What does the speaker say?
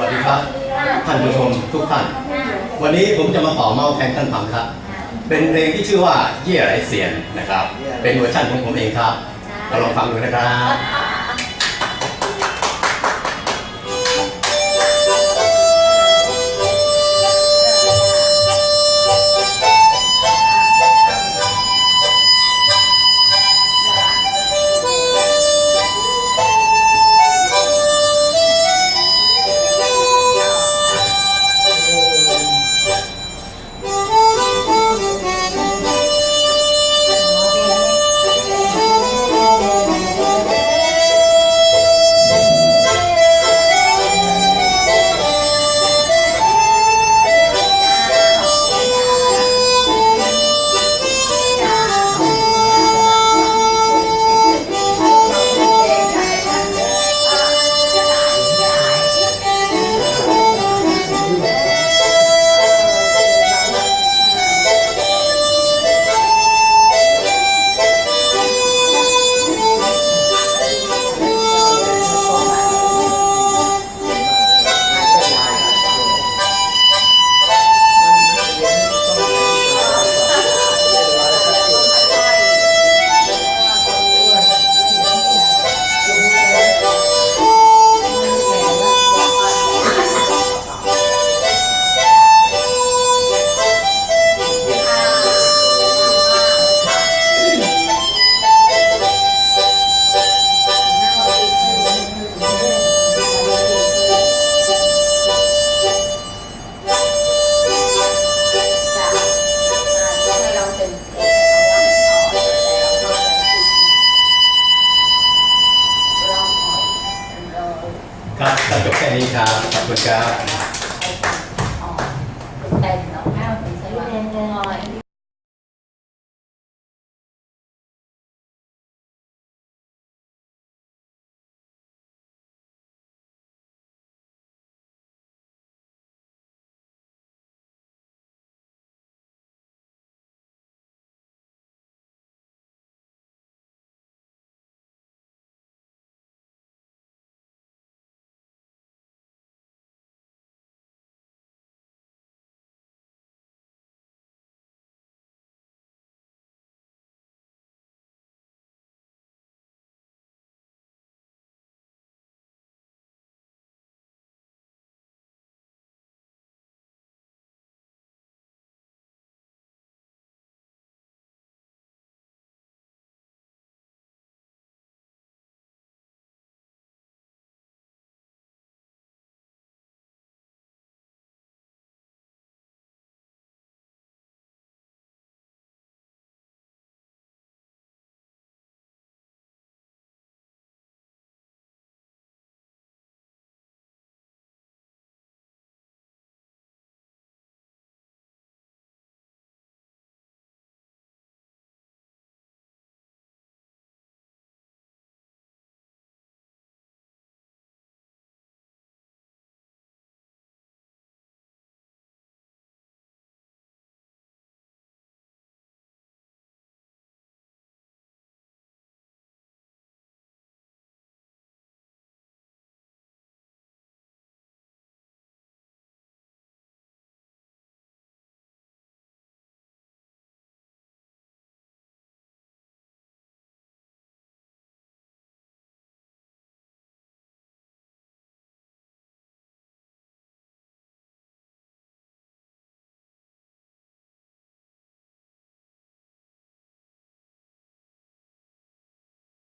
วัสดีครับท่านผู้ชมทุกท่าน วันนี้ผมจะมาเป่าเมาแทนท่านฟังครับ เป็นเพลงที่ชื่อว่าเยี่ยไรเสียนนะครับ เป็นเวอร์ชันของผมเองครับมาลองฟังดูนะครับ นี้ครับ ขอบคุณครับ